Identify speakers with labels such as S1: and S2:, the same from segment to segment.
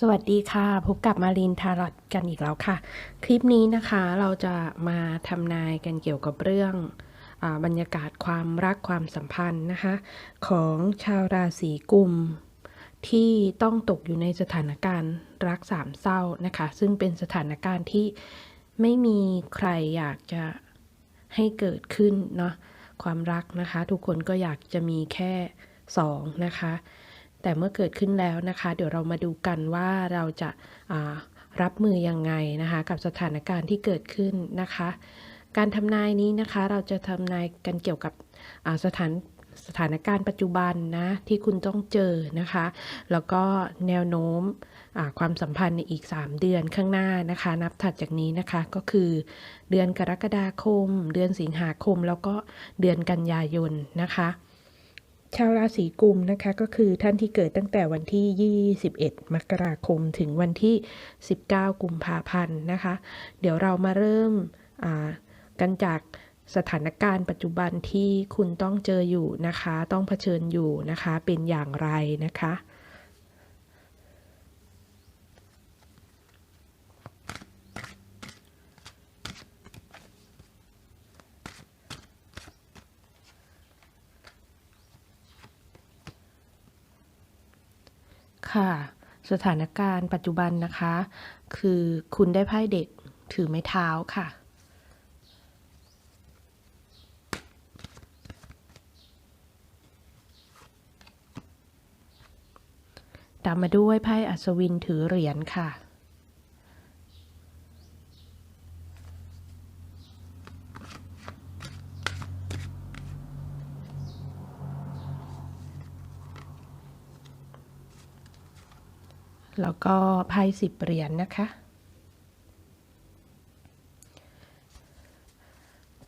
S1: สวัสดีค่ะ พบกับมารินทารอตกันอีกแล้วค่ะ คลิปนี้นะคะเราจะมาทำนายกันเกี่ยวกับเรื่องอบรรยากาศความรักความสัมพันธ์นะคะ ของชาวราศีกุม ที่ต้องตกอยู่ในสถานการณ์รักสามเศร้านะคะ ซึ่งเป็นสถานการณ์ที่ไม่มีใครอยากจะให้เกิดขึ้นเนาะความรักนะคะ ทุกคนก็อยากจะมีแค่สองนะคะ แต่เมื่อเกิดขึ้นแล้วนะคะ เดี๋ยวเรามาดูกันว่าเราจะารับมือยังไงนะคะ กับสถานการณ์ที่เกิดขึ้นนะคะ การทำนายนี้นะคะ เราจะทำนายกันเกี่ยวกับสถานสถานการณ์ปัจจุบันนะที่คุณต้องเจอนะคะ แล้วก็แนวโน้มความสัมพันธ์ในอีก 3 เดือนข้างหน้านะคะ นับถัดจากนี้นะคะก็คือเดือนกรกฎาคม เดือนสิงหาคม แล้วก็เดือนกันยายนนะคะ ชาวราศีกุมนะคะก็คือท่านที่เกิดตั้งแต่วันที่ 21 มกราคมถึงวันที่ 19 กุมภาพันธ์นะคะ เดี๋ยวเรามาเริ่มอ่ากันจากสถานการณ์ปัจจุบันที่คุณต้องเจออยู่นะคะ ต้องเผชิญอยู่นะคะ เป็นอย่างไรนะคะ ค่ะ สถานการณ์ปัจจุบันนะคะ คือคุณได้ไพ่เด็กถือไม้เท้าค่ะ ตามมาด้วยไพ่อัศวินถือเหรียญค่ะ แล้วก็ไพ่สิบเหรียญนะคะ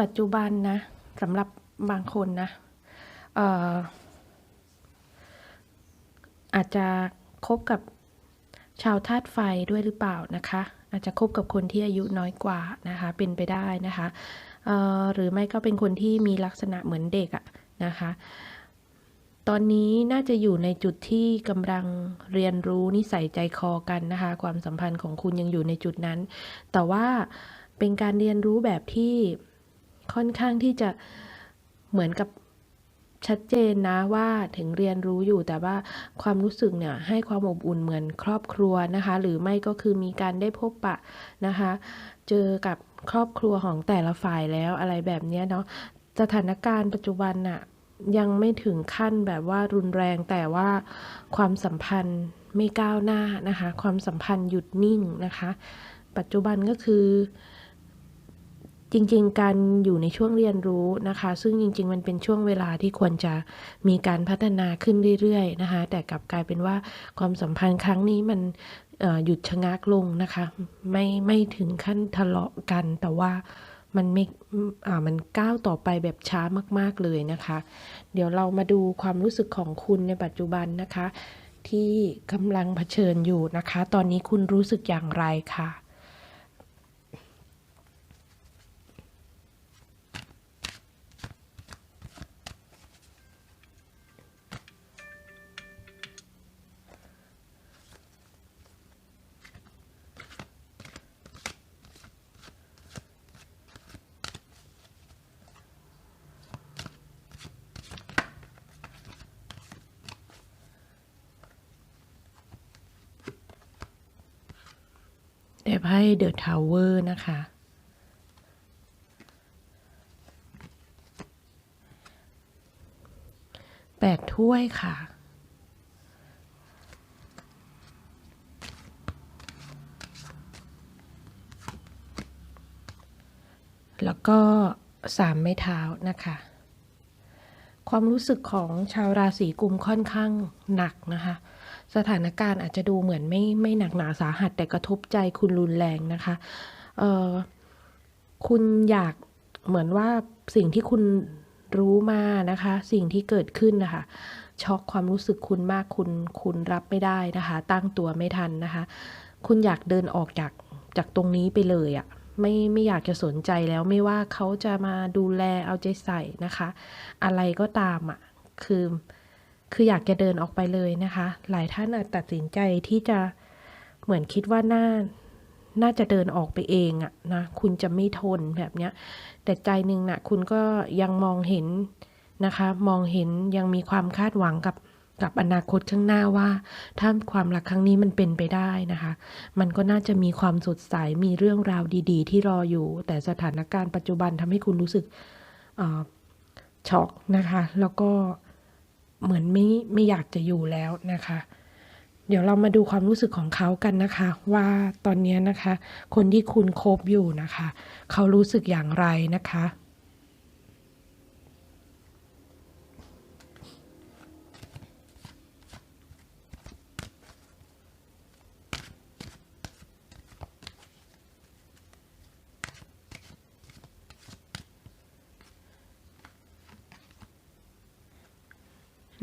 S1: ปัจจุบันนะสำหรับบางคนนะเอ่อาจจะคบกับชาวธาตุไฟด้วยหรือเปล่านะคะ อาจจะคบกับคนที่อายุน้อยกว่านะคะ เป็นไปได้นะคะหรือไม่ก็เป็นคนที่มีลักษณะเหมือนเด็กอะนะคะ ตอนนี้น่าจะอยู่ในจุดที่กำลังเรียนรู้นิสัยใจคอกันนะคะ ความสัมพันธ์ของคุณยังอยู่ในจุดนั้น แต่ว่าเป็นการเรียนรู้แบบที่ค่อนข้างที่จะเหมือนกับชัดเจนนะว่าถึงเรียนรู้อยู่แต่ว่าความรู้สึกเนี่ยให้ความอบอุ่นเหมือนครอบครัวนะคะ หรือไม่ก็คือมีการได้พบปะนะคะ เจอกับครอบครัวของแต่ละฝ่ายแล้วอะไรแบบนี้เนาะสถานการณ์ปัจจุบันน่ะ ยังไม่ถึงขั้นแบบว่ารุนแรงแต่ว่าความสัมพันธ์ไม่ก้าวหน้านะคะ ความสัมพันธ์หยุดนิ่งนะคะ ปัจจุบันก็คือ จริงๆ การอยู่ในช่วงเรียนรู้นะคะ ซึ่งจริง ๆ มันเป็นช่วงเวลาที่ควรจะมีการพัฒนาขึ้นเรื่อยๆนะคะ แต่กลับกลายเป็นว่าความสัมพันธ์ครั้งนี้มันหยุดชะงักลงนะคะ ไม่ไม่ถึงขั้นทะเลาะกันแต่ว่า มันไม่อ่ามันก้าวต่อไปแบบช้ามากๆเลยนะคะ เดี๋ยวเรามาดูความรู้สึกของคุณในปัจจุบันนะคะ ที่กำลังเผชิญอยู่นะคะ ตอนนี้คุณรู้สึกอย่างไรค่ะ ได้ไพ่เดอะทาวเวอร์นะคะ แปดถ้วยค่ะ แล้วก็สามไม้เท้านะคะ ความรู้สึกของชาวราศีกุมค่อนข้างหนักนะคะ สถานการณ์อาจจะดูเหมือนไม่ไม่หนักหนาสาหัส แต่กระทบใจคุณรุนแรงนะคะเออคุณอยากเหมือนว่าสิ่งที่คุณรู้มานะคะ สิ่งที่เกิดขึ้นนะคะช็อกความรู้สึกคุณมากคุณคุณรับไม่ได้นะคะ ตั้งตัวไม่ทันนะคะ คุณอยากเดินออกจากจากตรงนี้ไปเลยอะ่ะไม่ไม่อยากจะสนใจแล้วไม่ว่าเขาจะมาดูแลเอาใจใส่นะคะ อะไรก็ตามอะ่ะคือ คืออยากจะเดินออกไปเลยนะคะ หลายท่านอาจตัดสินใจที่จะเหมือนคิดว่าน่าน่าจะเดินออกไปเองอะนะคุณจะไม่ทนแบบเนี้ย แต่ใจหนึ่งนะคุณก็ยังมองเห็นนะคะ มองเห็นยังมีความคาดหวังกับกับอนาคตข้างหน้าว่า ถ้าความรักครั้งนี้มันเป็นไปได้นะคะ มันก็น่าจะมีความสดใสมีเรื่องราวดีๆ ที่รออยู่ แต่สถานการณ์ปัจจุบันทำให้คุณรู้สึกช็อกนะคะ แล้วก็ เหมือนไม่ไม่อยากจะอยู่แล้วนะคะ เดี๋ยวเรามาดูความรู้สึกของเขากันนะคะ ว่าตอนนี้นะคะ คนที่คุณคบอยู่นะคะ เขารู้สึกอย่างไรนะคะ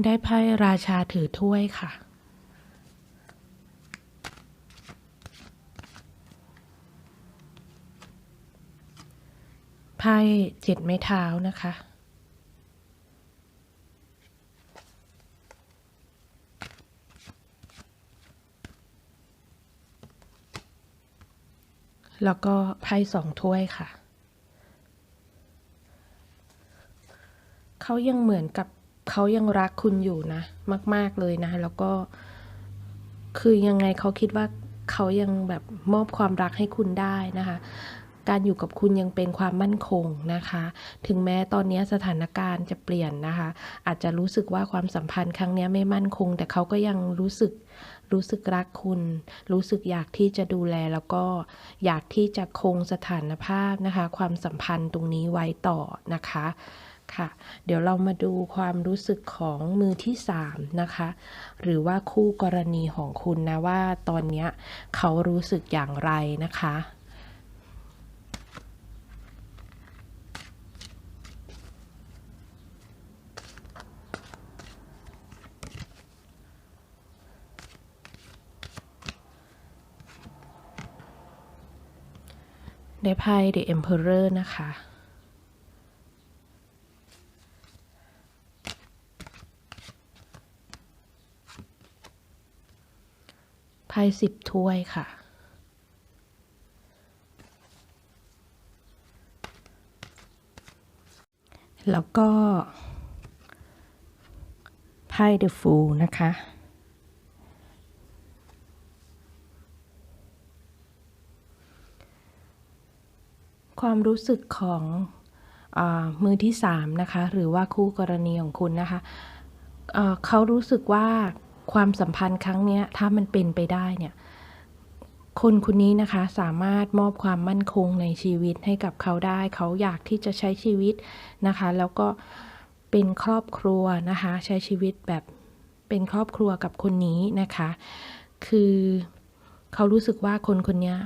S1: ได้ไพ่ราชาถือถ้วยค่ะ ไพ่เจ็ดไม้เท้านะคะ แล้วก็ไพ่สองถ้วยค่ะ เขายังเหมือนกับ เขายังรักคุณอยู่นะ มาก ๆเลยนะ แล้วก็คือยังไงเขาคิดว่าเขายังแบบมอบความรักให้คุณได้นะคะ การอยู่กับคุณยังเป็นความมั่นคงนะคะ ถึงแม้ตอนนี้สถานการณ์จะเปลี่ยนนะคะ อาจจะรู้สึกว่าความสัมพันธ์ครั้งนี้ไม่มั่นคง แต่เขาก็ยังรู้สึกรู้สึกรักคุณ รู้สึกอยากที่จะดูแลแล้วก็อยากที่จะคงสถานภาพนะคะ ความสัมพันธ์ตรงนี้ไว้ต่อนะคะ ค่ะ เดี๋ยวเรามาดูความรู้สึกของมือที่ 3 นะคะ หรือว่าคู่กรณีของคุณนะว่าตอนนี้เขารู้สึกอย่างไรนะคะได้ไพ่ The Emperor นะคะ ไพ่สิบถ้วยค่ะ แล้วก็ไพ่เดอะฟูลนะคะความรู้สึกของอมือที่สามนะคะหรือว่าคู่กรณีของคุณนะคะเเขารู้สึกว่า ความสัมพันธ์ครั้งนี้ถ้ามันเป็นไปได้เนี่ยคนคนนี้นะคะสามารถมอบความมั่นคงในชีวิตให้กับเขาได้ เขาอยากที่จะใช้ชีวิตนะคะ แล้วก็เป็นครอบครัวนะคะ ใช้ชีวิตแบบเป็นครอบครัวกับคนนี้นะคะ คือเขารู้สึกว่าคนคนนี้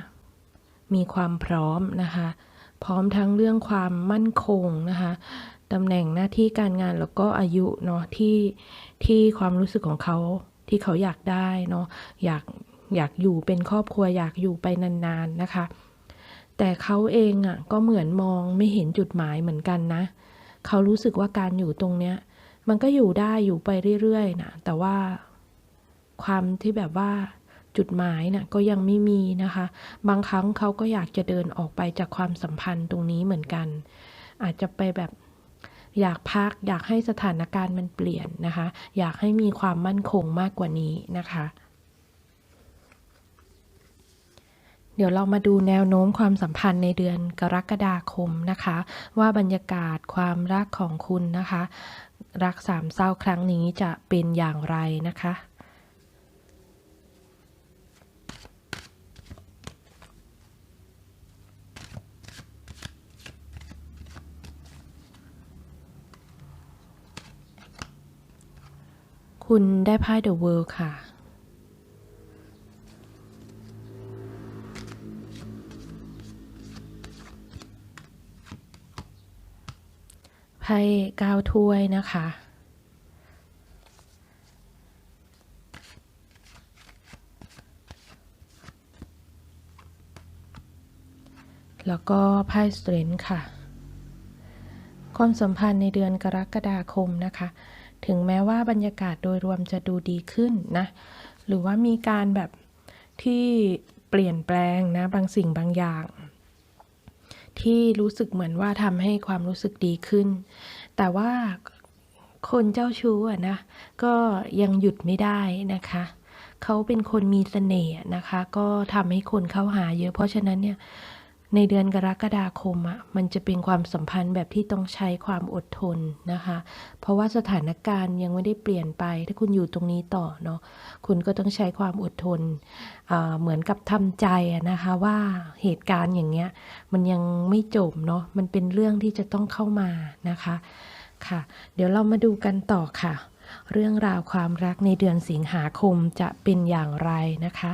S1: มีความพร้อมนะคะ พร้อมทั้งเรื่องความมั่นคงนะคะ ตำแหน่งหน้าที่การงานแล้วก็อายุเนาะที่ที่ความรู้สึกของเขาที่เขาอยากได้เนาะอยากอยากอยู่เป็นครอบครัวอยากอยู่ไปนานๆนะคะ แต่เขาเองอะ่ะก็เหมือนมองไม่เห็นจุดหมายเหมือนกันนะ เขารู้สึกว่าการอยู่ตรงเนี้ย มันก็อยู่ได้อยู่ไปเรื่อยๆนะแต่ว่าความที่แบบว่าจุดหมายนะ่ะก็ยังไม่มีนะคะ บางครั้งเขาก็อยากจะเดินออกไปจากความสัมพันธ์ตรงนี้เหมือนกัน อาจจะไปแบบ อยากพักอยากให้สถานการณ์มันเปลี่ยนนะคะ อยากให้มีความมั่นคงมากกว่านี้นะคะ เดี๋ยวเรามาดูแนวโน้มความสัมพันธ์ในเดือนกรกฎาคมนะคะ ว่าบรรยากาศความรักของคุณนะคะ รักสามเศร้าครั้งนี้จะเป็นอย่างไรนะคะ คุณได้ไพ่ The World ค่ะ ไพ่เก้าถ้วยนะคะ แล้วก็ไพ่สเตรนค่ะ ความสัมพันธ์ในเดือนกรกฎาคมนะคะ ถึงแม้ว่าบรรยากาศโดยรวมจะดูดีขึ้นนะ หรือว่ามีการแบบที่เปลี่ยนแปลงนะบางสิ่งบางอย่าง ที่รู้สึกเหมือนว่าทำให้ความรู้สึกดีขึ้น แต่ว่าคนเจ้าชู้อะนะ ก็ยังหยุดไม่ได้นะคะ เขาเป็นคนมีเสน่ห์นะคะ ก็ทำให้คนเข้าหาเยอะ เพราะฉะนั้นเนี่ย ในเดือนกรกฎาคมอะ่ะมันจะเป็นความสัมพันธ์แบบที่ต้องใช้ความอดทนนะคะ เพราะว่าสถานการณ์ยังไม่ได้เปลี่ยนไป ถ้าคุณอยู่ตรงนี้ต่อเนาะคุณก็ต้องใช้ความอดทนเหมือนกับทำใจนะคะว่าเหตุการณ์อย่างเงี้ยมันยังไม่จบเนาะมันเป็นเรื่องที่จะต้องเข้ามานะคะค่ะ เดี๋ยวเรามาดูกันต่อค่ะ เรื่องราวความรักในเดือนสิงหาคมจะเป็นอย่างไรนะคะ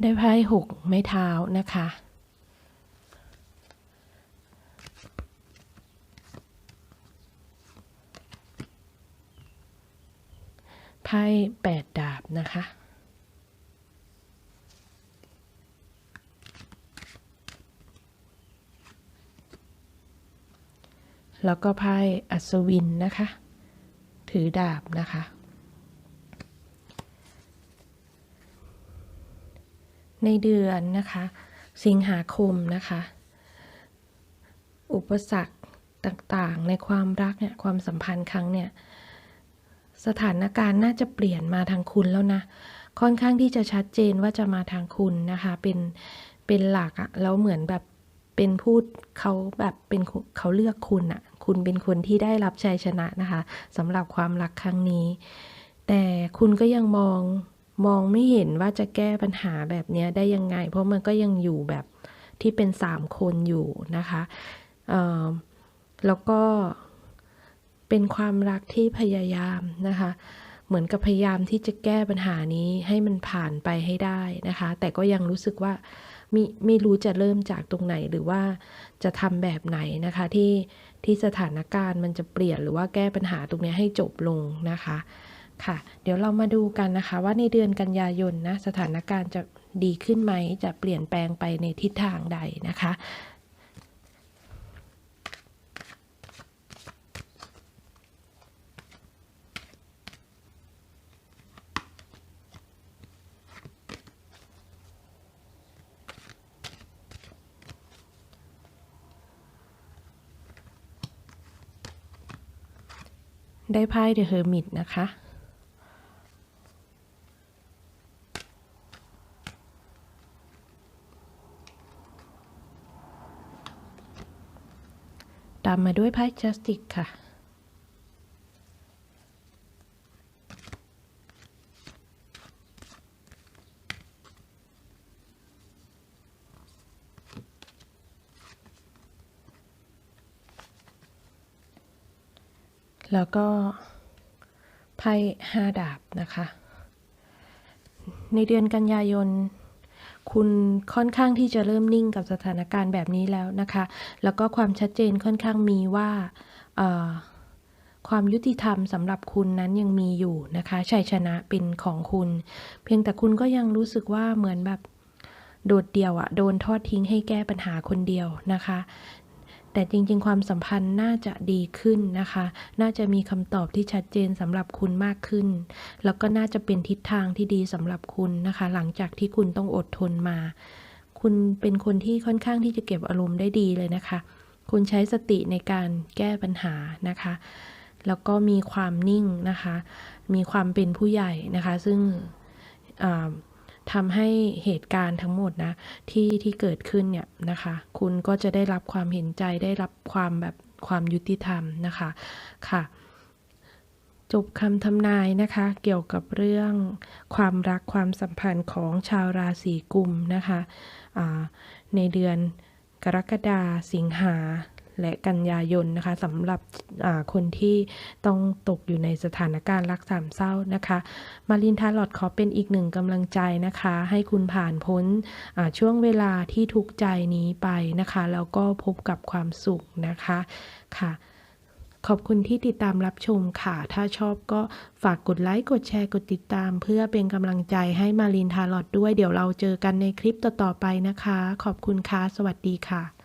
S1: ได้ไพ่หกไม้เท้านะคะ ไพ่แปดดาบนะคะแล้วก็ไพ่อัศวินนะคะ ถือดาบนะคะ ในเดือนนะคะ สิงหาคมนะคะ อุปสรรคต่างๆ ในความรักเนี่ยความสัมพันธ์ครั้งเนี่ยสถานการณ์น่าจะเปลี่ยนมาทางคุณแล้วนะ ค่อนข้างที่จะชัดเจนว่าจะมาทางคุณนะคะ เป็นเป็นหลักอะแล้วเหมือนแบบเป็นพูดเขาแบบเป็นเขาเลือกคุณอะคุณเป็นคนที่ได้รับชัยชนะนะคะสำหรับความรักครั้งนี้ แต่คุณก็ยังมอง มองไม่เห็นว่าจะแก้ปัญหาแบบนี้ได้ยังไง เพราะมันก็ยังอยู่แบบที่เป็นสามคนอยู่นะคะแล้วก็เป็นความรักที่พยายามนะคะ เหมือนกับพยายามที่จะแก้ปัญหานี้ให้มันผ่านไปให้ได้นะคะ แต่ก็ยังรู้สึกว่าไม่ไม่รู้จะเริ่มจากตรงไหนหรือว่าจะทำแบบไหนนะคะที่ที่สถานการณ์มันจะเปลี่ยนหรือว่าแก้ปัญหาตรงนี้ให้จบลงนะคะ ค่ะ เดี๋ยวเรามาดูกันนะคะว่าในเดือนกันยายนนะสถานการณ์จะดีขึ้นไหม จะเปลี่ยนแปลงไปในทิศทางใดนะคะได้ไพ่เดอะเฮอร์มิตนะคะตามมาด้วยไพ่จัสติกค่ะ แล้วก็ไพ่ห้าดาบนะคะ ในเดือนกันยายน คุณค่อนข้างที่จะเริ่มนิ่งกับสถานการณ์แบบนี้แล้วนะคะ แล้วก็ความชัดเจนค่อนข้างมีว่าความยุติธรรมสำหรับคุณนั้นยังมีอยู่นะคะชัยชนะเป็นของคุณ เพียงแต่คุณก็ยังรู้สึกว่าเหมือนแบบโดดเดี่ยวอะโดนทอดทิ้งให้แก้ปัญหาคนเดียวนะคะ แต่จริง ๆ ความสัมพันธ์น่าจะดีขึ้นนะคะ น่าจะมีคำตอบที่ชัดเจนสำหรับคุณมากขึ้น แล้วก็น่าจะเป็นทิศทางที่ดีสำหรับคุณนะคะ หลังจากที่คุณต้องอดทนมา คุณเป็นคนที่ค่อนข้างที่จะเก็บอารมณ์ได้ดีเลยนะคะ คุณใช้สติในการแก้ปัญหานะคะแล้วก็มีความนิ่งนะคะ มีความเป็นผู้ใหญ่นะคะ ซึ่ง ทำให้เหตุการณ์ทั้งหมดนะที่ที่เกิดขึ้นเนี่ยนะคะ คุณก็จะได้รับความเห็นใจได้รับความแบบความยุติธรรมนะคะค่ะ จบคำทำนายนะคะ เกี่ยวกับเรื่องความรักความสัมพันธ์ของชาวราศีกุมนะคะในเดือนกรกฎาสิงหา และกันยายนนะคะสำหรับคนที่ต้องตกอยู่ในสถานการณ์รักสามเศร้านะคะ มารินทาลอดขอเป็นอีกหนึ่งกำลังใจนะคะ ให้คุณผ่านพ้นช่วงเวลาที่ทุกใจนี้ไปนะคะ แล้วก็พบกับความสุขนะคะค่ะขอบคุณที่ติดตามรับชมค่ะ ถ้าชอบก็ฝากกดไลค์ กดแชร์ กดติดตาม เพื่อเป็นกำลังใจให้มารินทาร์ลอตด้วย เดี๋ยวเราเจอกันในคลิปต่อๆไปนะคะ ขอบคุณค่ะ สวัสดีค่ะ